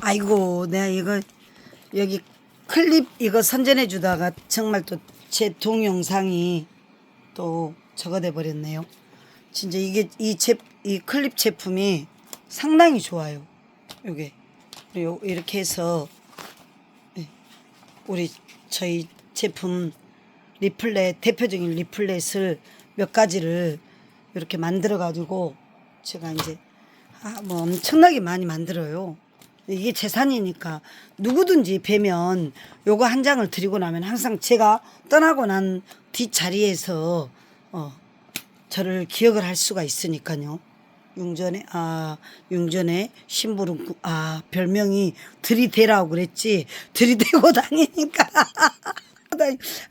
아이고 내가 이거 여기 클립 이거 선전해 주다가 정말 또 제 동영상이 또 저거 돼 버렸네요. 진짜 이게 이 제 이 클립 제품이 상당히 좋아요. 요게 요 이렇게 해서 예, 우리 저희 제품 리플렛 대표적인 리플렛을 몇 가지를 이렇게 만들어 가지고 제가 이제 아, 뭐 엄청나게 많이 만들어요. 이게 재산이니까 누구든지 뵈면 요거 한 장을 드리고 나면 항상 제가 떠나고 난 뒷자리에서 어 저를 기억을 할 수가 있으니까요. 융전에 아 융전에 심부름 구- 아 별명이 들이대라고 그랬지 들이대고 다니니까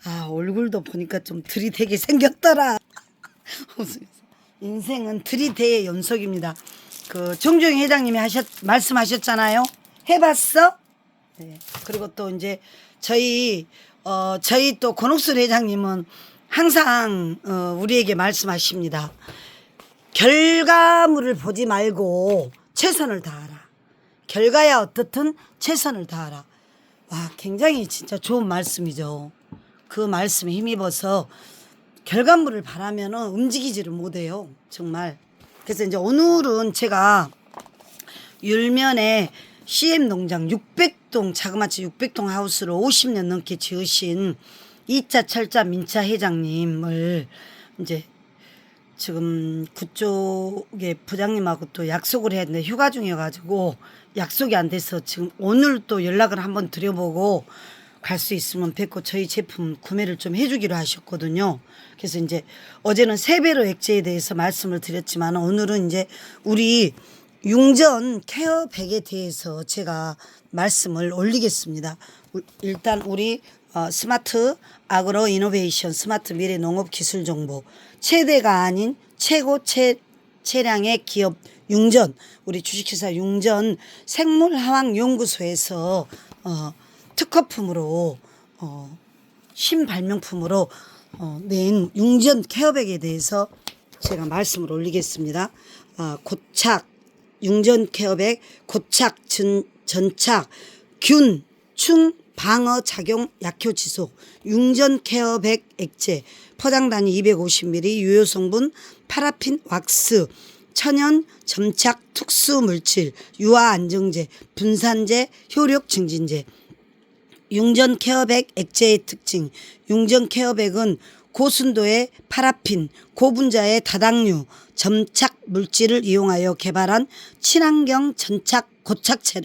아 얼굴도 보니까 좀 들이대게 생겼더라. 인생은 들이대의 연속입니다. 그 정주영 회장님이 하셨 말씀하셨잖아요. 해봤어? 네. 그리고 또 이제 저희 어 저희 또 권옥술 회장님은 항상 어 우리에게 말씀하십니다. 결과물을 보지 말고 최선을 다하라. 결과야 어떻든 최선을 다하라. 와, 굉장히 진짜 좋은 말씀이죠. 그 말씀에 힘입어서 결과물을 바라면은 움직이지를 못해요. 정말. 그래서 이제 오늘은 제가 율면에 CM 농장 600동 자그마치 600동 하우스를 50년 넘게 지으신 이자 철자 민차 회장님을 이제 지금 그쪽에 부장님하고 또 약속을 했는데 휴가 중이어가지고 약속이 안 돼서 지금 오늘 또 연락을 한번 드려보고 갈 수 있으면 뵙고 저희 제품 구매를 좀 해주기로 하셨거든요. 그래서 이제 어제는 세배로 액제에 대해서 말씀을 드렸지만 오늘은 이제 우리 융전 케어백에 대해서 제가 말씀을 올리겠습니다. 우- 일단 우리 어, 스마트 아그로 이노베이션 스마트 미래 농업 기술 정보 최대가 아닌 최고 최 최량의 기업 융전 우리 주식회사 융전 생물화학 연구소에서 어, 특허품으로 어, 신발명품으로 어, 낸 융전 케어백에 대해서 제가 말씀을 올리겠습니다. 아, 고착 융전 케어백 고착 전, 전착 균, 충, 방어 작용 약효 지속 융전 케어백 액체 포장 단위 250ml 유효 성분 파라핀 왁스 천연 점착 특수 물질 유화 안정제 분산제 효력 증진제 융전 케어백 액체의 특징. 융전 케어백은 고순도의 파라핀, 고분자의 다당류, 점착 물질을 이용하여 개발한 친환경 전착 고착체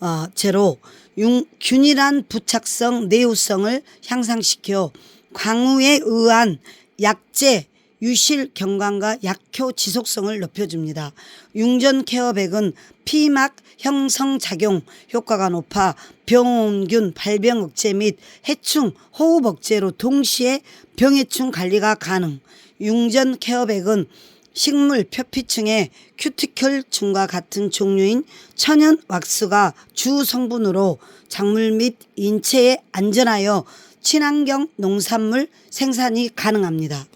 어, 제로 융, 균일한 부착성 내우성을 향상시켜 광우에 의한 약제 유실 경감과 약효 지속성을 높여줍니다. 융전 케어백은 피막 형성 작용 효과가 높아 병원균 발병 억제 및 해충 호흡 억제로 동시에 병해충 관리가 가능. 융전 케어백은 식물 표피층의 큐티클층과 같은 종류인 천연 왁스가 주 성분으로 작물 및 인체에 안전하여 친환경 농산물 생산이 가능합니다.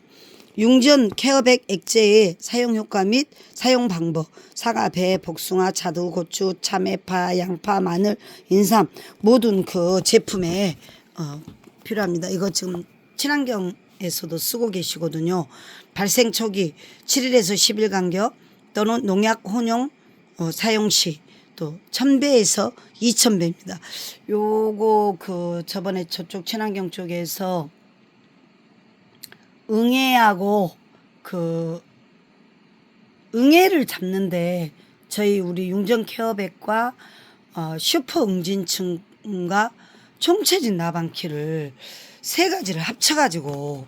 융전 케어백 액제의 사용 효과 및 사용 방법 사과, 배, 복숭아, 자두, 고추, 참외파, 양파, 마늘, 인삼 모든 그 제품에 어, 필요합니다. 이거 지금 친환경에서도 쓰고 계시거든요. 발생 초기 7일에서 10일 간격 또는 농약 혼용 어, 사용 시 또 1000배에서 2000배입니다. 요거 그 저번에 저쪽 친환경 쪽에서 응애하고 그 응애를 잡는데 저희 우리 융전 케어백과 어, 슈퍼 응진층과 총체진 나방키를 세 가지를 합쳐가지고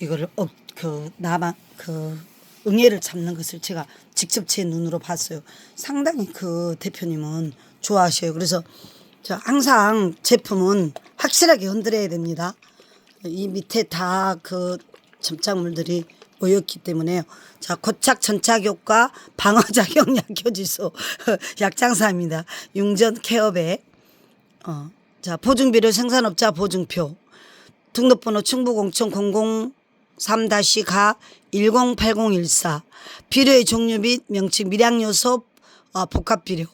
이거를 어, 그 나방 그 응애를 잡는 것을 제가 직접 제 눈으로 봤어요. 상당히 그 대표님은 좋아하셔요. 그래서 저 항상 제품은 확실하게 흔들어야 됩니다. 이 밑에 다 그 점착물들이 모였기 때문에요. 자, 고착 전착 효과 방어 작용 약효 지수 약장사입니다. 융전 케어백. 어. 자, 보증비료 생산업자 보증표. 등록번호 충북공청 003-가 108014. 비료의 종류 및 명칭 밀양요소 어, 복합비료.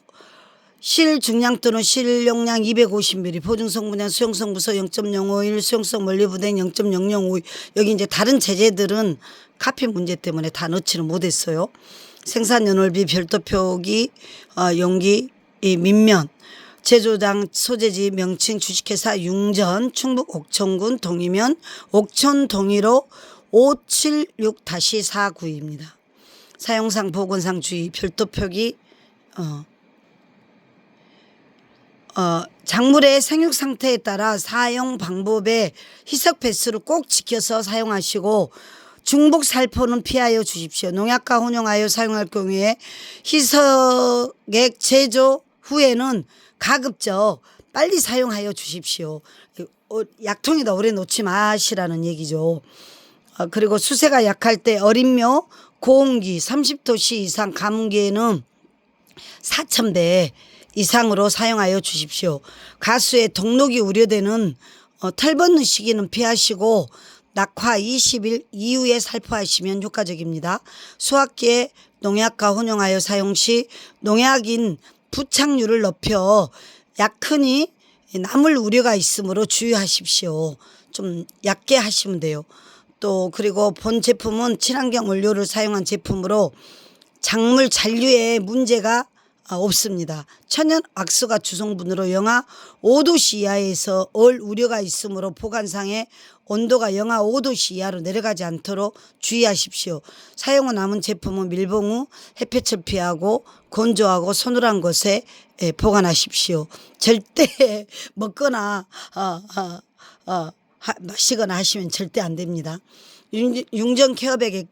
실 중량 또는 실 용량 250ml, 보증 성분량 수용 성 부서 0.051, 수용성 원리부된 0.005. 여기 이제 다른 제재들은 카피 문제 때문에 다 넣지는 못했어요. 생산 연월비 별도 표기, 어, 용기, 이 민면, 제조장 소재지 명칭 주식회사 융전 충북 옥천군 동이면 옥천 동의로 576-49입니다. 사용상 보건상 주의 별도 표기 어, 어, 작물의 생육 상태에 따라 사용 방법에 희석 배수를 꼭 지켜서 사용하시고 중복 살포는 피하여 주십시오. 농약과 혼용하여 사용할 경우에 희석액 제조 후에는 가급적 빨리 사용하여 주십시오. 어, 약통에다 오래 놓지 마시라는 얘기죠. 어, 그리고 수세가 약할 때 어린묘 고온기 30도씨 이상 가뭄기에는 4,000배 이상으로 사용하여 주십시오. 가수의 동록이 우려되는 어, 털 벗는 시기는 피하시고 낙화 20일 이후에 살포하시면 효과적입니다. 수확기에 농약과 혼용하여 사용 시 농약인 부착률을 높여 약흔이 남을 우려가 있으므로 주의하십시오. 좀 얕게 하시면 돼요. 또 그리고 본 제품은 친환경 원료를 사용한 제품으로 작물 잔류에 문제가 아, 없습니다. 천연 악수가 주성분으로 영하 5도씨 이하에서 얼 우려가 있으므로 보관상에 온도가 영하 5도씨 이하로 내려가지 않도록 주의하십시오. 사용 후 남은 제품은 밀봉 후 햇볕을 피하고 건조하고 서늘한 곳에 예, 보관하십시오. 절대 먹거나 어, 어, 어, 하- 마시거나 하시면 절대 안 됩니다. 융- 융전 케어백의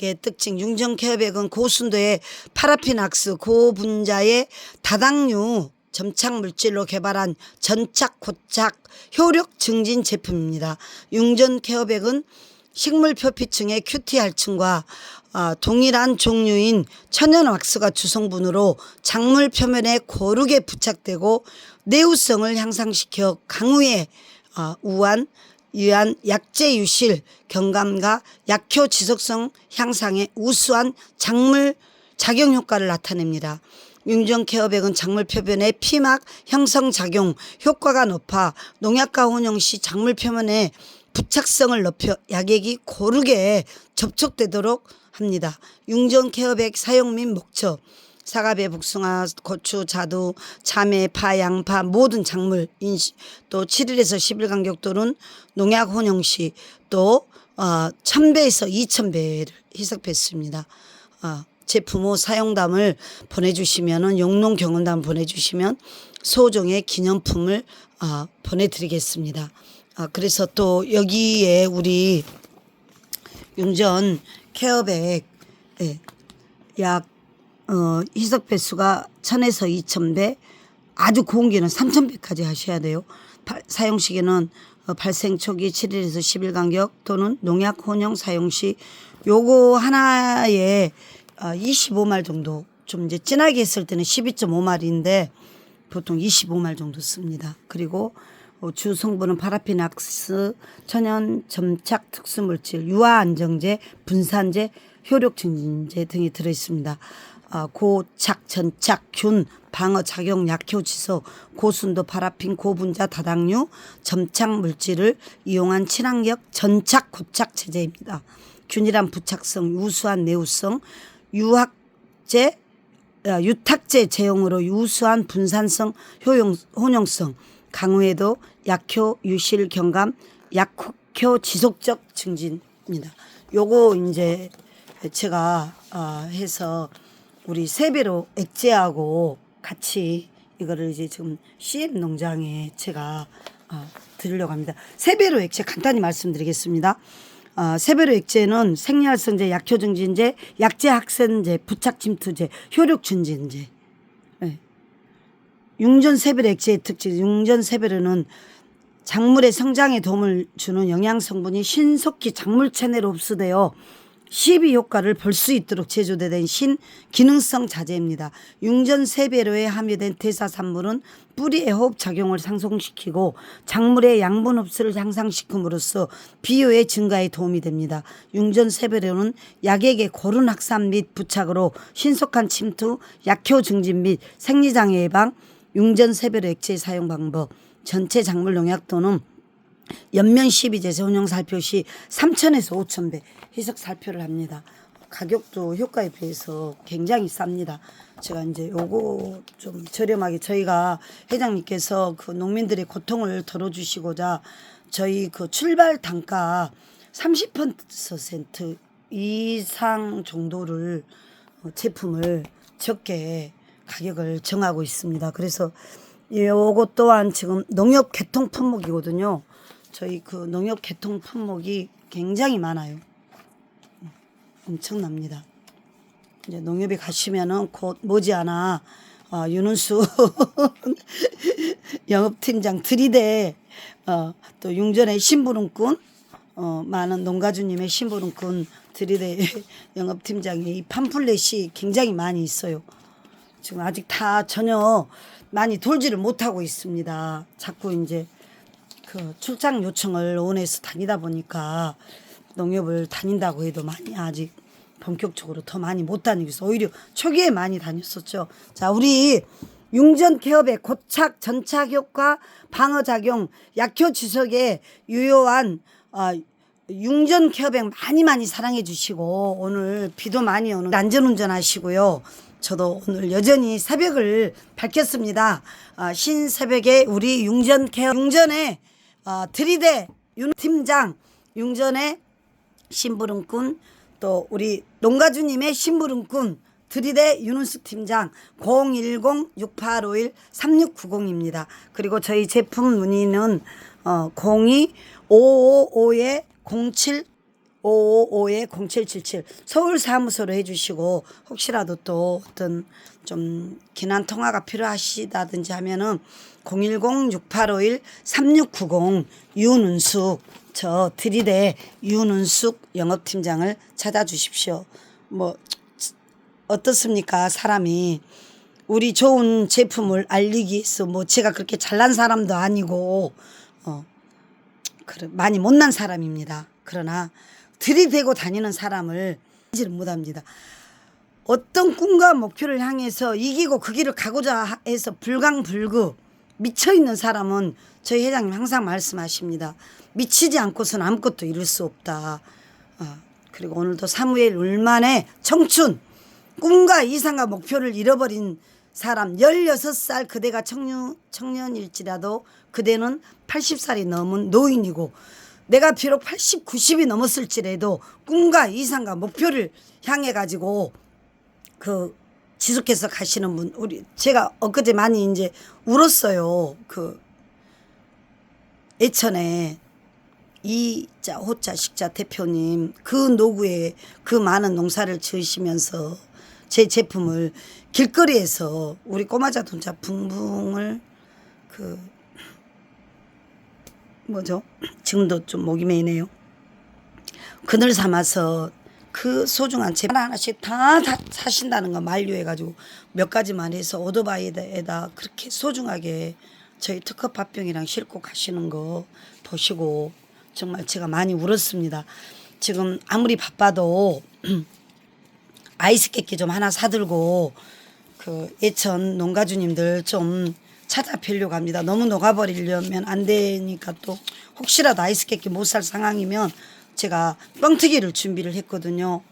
의 특징 융전 케어백은 고순도의 파라핀 악스 고분자의 다당류 점착 물질로 개발한 전착 고착 효력 증진 제품입니다. 융전 케어백은 식물 표피층의 큐티 할층과 아, 동일한 종류인 천연 왁스가 주성분으로 작물 표면에 고르게 부착되고 내우성을 향상시켜 강우에 아, 우한 유한 약재 유실 경감과 약효 지속성 향상에 우수한 작물 작용 효과를 나타냅니다. 융전 케어백은 작물 표면의 피막 형성 작용 효과가 높아 농약과 혼용 시 작물 표면에 부착성을 높여 약액이 고르게 접촉되도록 합니다. 융전 케어백 사용 및 목적 사과배, 복숭아, 고추, 자두, 참외, 파, 양파 모든 작물 인시 또 7일에서 10일 간격 또는 농약 혼용 시 또 어, 1000배에서 2000배를 희석했습니다. 어, 제품 후 사용담을 보내주시면은 용농 경험담 보내주시면 소정의 기념품을 어, 보내드리겠습니다. 아, 그래서 또 여기에 우리 융전 케어백 예, 약 어, 희석 배수가 1000에서 2000배, 아주 고온기는 3000배까지 하셔야 돼요. 발- 사용 시기는 어, 발생 초기 7일에서 10일 간격 또는 농약 혼용 사용 시 요거 하나에 어, 25말 정도 좀 이제 진하게 했을 때는 12.5말인데 보통 25말 정도 씁니다. 그리고 어, 주 성분은 파라피낙스, 천연 점착 특수물질, 유화 안정제, 분산제, 효력 증진제 등이 들어 있습니다. 아, 고착, 전착, 균, 방어 작용, 약효 지속, 고순도 파라핀, 고분자, 다당류, 점착 물질을 이용한 친환경 전착 고착 제제입니다. 균일한 부착성, 우수한 내우성, 유학제, 아, 유탁제 제형으로 우수한 분산성, 효용, 혼용성, 강우에도 약효, 유실, 경감, 약효 지속적 증진입니다. 요거 이제 제가 아, 해서 우리 세배로 액제하고 같이 이거를 이제 지금 CM 농장에 제가 아, 드리려고 합니다. 세배로 액제 간단히 말씀드리겠습니다. 어, 세배로 액제는 생리활성제, 약효증진제, 약제 학센제, 부착침투제, 효력증진제. 네. 융전 세배로 액제의 특징, 융전 세배로는 작물의 성장에 도움을 주는 영양 성분이 신속히 작물 체내로 흡수되어 12 효과를 볼 수 있도록 제조된 신 기능성 자재입니다. 융전 세배로에 함유된 대사산물은 뿌리의 호흡 작용을 상승시키고 작물의 양분 흡수를 향상시킴으로써 비효의 증가에 도움이 됩니다. 융전 세배로는 약액의 고른 확산 및 부착으로 신속한 침투, 약효 증진 및 생리장애 예방, 융전 세배로 액체 사용 방법, 전체 작물 농약 또는 연면 12제세 혼용 살표 시 3천에서 5천 배 희석 살표를 합니다. 가격도 효과에 비해서 굉장히 쌉니다. 제가 이제 요거 좀 저렴하게 저희가 회장님께서 그 농민들의 고통을 덜어주시고자 저희 그 출발 단가 30% 이상 정도를 어, 제품을 적게 가격을 정하고 있습니다. 그래서 요거 또한 지금 농협 개통 품목이거든요. 저희 그 농협 개통 품목이 굉장히 많아요. 엄청납니다. 이제 농협에 가시면은 곧 머지않아 어, 윤은수 영업팀장 들이대 어, 또 융전의 심부름꾼 어, 많은 농가주님의 심부름꾼 들이대 영업팀장이 이 팜플렛이 굉장히 많이 있어요. 지금 아직 다 전혀 많이 돌지를 못하고 있습니다. 자꾸 이제 그 출장 요청을 원해서 다니다 보니까 농협을 다닌다고 해도 많이 아직 본격적으로 더 많이 못 다니고 있어. 오히려 초기에 많이 다녔었죠. 자, 우리 융전 개업의 고착, 전착 효과, 방어 작용, 약효 지속에 유효한 어, 융전 개업액 많이 많이 사랑해 주시고 오늘 비도 많이 오는 안전 운전 하시고요. 저도 오늘 여전히 새벽을 밝혔습니다. 아, 신 새벽에 우리 융전 개업 융전에 어, 들이대 윤 팀장 융전의 심부름꾼 또 우리 농가주님의 심부름꾼 들이대 윤은숙 팀장 010-6851-3690입니다. 그리고 저희 제품 문의는 어, 02-555에 07 555에 0777 서울 사무소로 해주시고 혹시라도 또 어떤 좀 기난 통화가 필요하시다든지 하면은 010-6851-3690 윤은숙 저 들이대 윤은숙 영업팀장을 찾아주십시오. 뭐 어떻습니까 사람이 우리 좋은 제품을 알리기 위해서 뭐 제가 그렇게 잘난 사람도 아니고 어 많이 못난 사람입니다. 그러나 들이대고 다니는 사람을 지를 못합니다. 어떤 꿈과 목표를 향해서 이기고 그 길을 가고자 해서 불강불구 미쳐 있는 사람은 저희 회장님 항상 말씀하십니다. 미치지 않고서는 아무것도 이룰 수 없다. 아, 그리고 오늘도 사무엘 울만의 청춘 꿈과 이상과 목표를 잃어버린 사람 16살 그대가 청년, 청년일지라도 그대는 80살이 넘은 노인이고 내가 비록 80, 90이 넘었을지라도 꿈과 이상과 목표를 향해 가지고 그 지속해서 가시는 분 우리 제가 엊그제 많이 이제 울었어요. 그 예천에 이자 호자 식자 대표님 그 노구에 그 많은 농사를 지으시면서 제 제품을 길거리에서 우리 꼬마 자동차 붕붕을 그 뭐죠? 지금도 좀 목이 메이네요. 그늘 삼아서 그 소중한 제 하나하나씩 다, 다 사신다는 거 만류해가지고 몇 가지만 해서 오토바이에다 그렇게 소중하게 저희 특급 밥병이랑 싣고 가시는 거 보시고 정말 제가 많이 울었습니다. 지금 아무리 바빠도 아이스 깨끼 좀 하나 사들고 그 예천 농가주님들 좀 찾아뵈려고 합니다. 너무 녹아버리려면 안 되니까 또 혹시라도 아이스 깨끼 못 살 상황이면 제가 뻥튀기를 준비를 했거든요.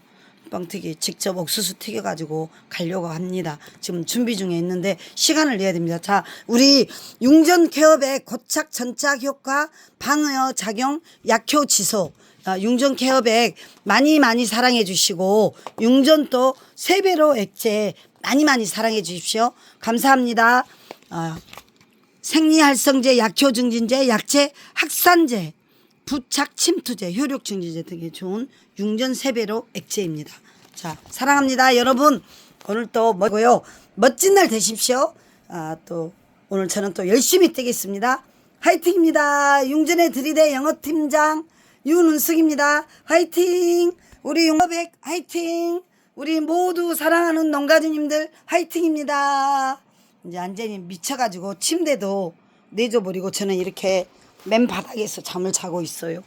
뻥튀기 직접 옥수수 튀겨가지고 가려고 합니다. 지금 준비 중에 있는데 시간을 내야 됩니다. 자, 우리 융전 케어의 고착 전착 효과, 방어 작용, 약효 지속. 아, 융전 케어백 많이 많이 사랑해 주시고 융전 또 세 배로 액체 많이 많이 사랑해 주십시오. 감사합니다. 아, 생리활성제, 약효 증진제, 약제, 확산제, 부착 침투제, 효력 증진제 등에 좋은 융전 세배로 액체입니다. 자, 사랑합니다. 여러분, 오늘 또 뭐고요? 멋진 날 되십시오. 아, 또 오늘 저는 또 열심히 뛰겠습니다. 화이팅입니다. 융전의 들이대 영어팀장 윤은숙입니다. 화이팅! 우리 용어백 화이팅! 우리 모두 사랑하는 농가주님들 화이팅입니다. 이제 완전히 미쳐가지고 침대도 내줘버리고 저는 이렇게 맨 바닥에서 잠을 자고 있어요.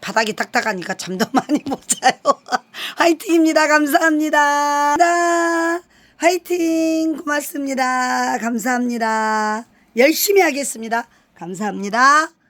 바닥이 딱딱하니까 잠도 많이 못 자요. 화이팅입니다. 감사합니다. 화이팅! 고맙습니다. 감사합니다. 열심히 하겠습니다. 감사합니다.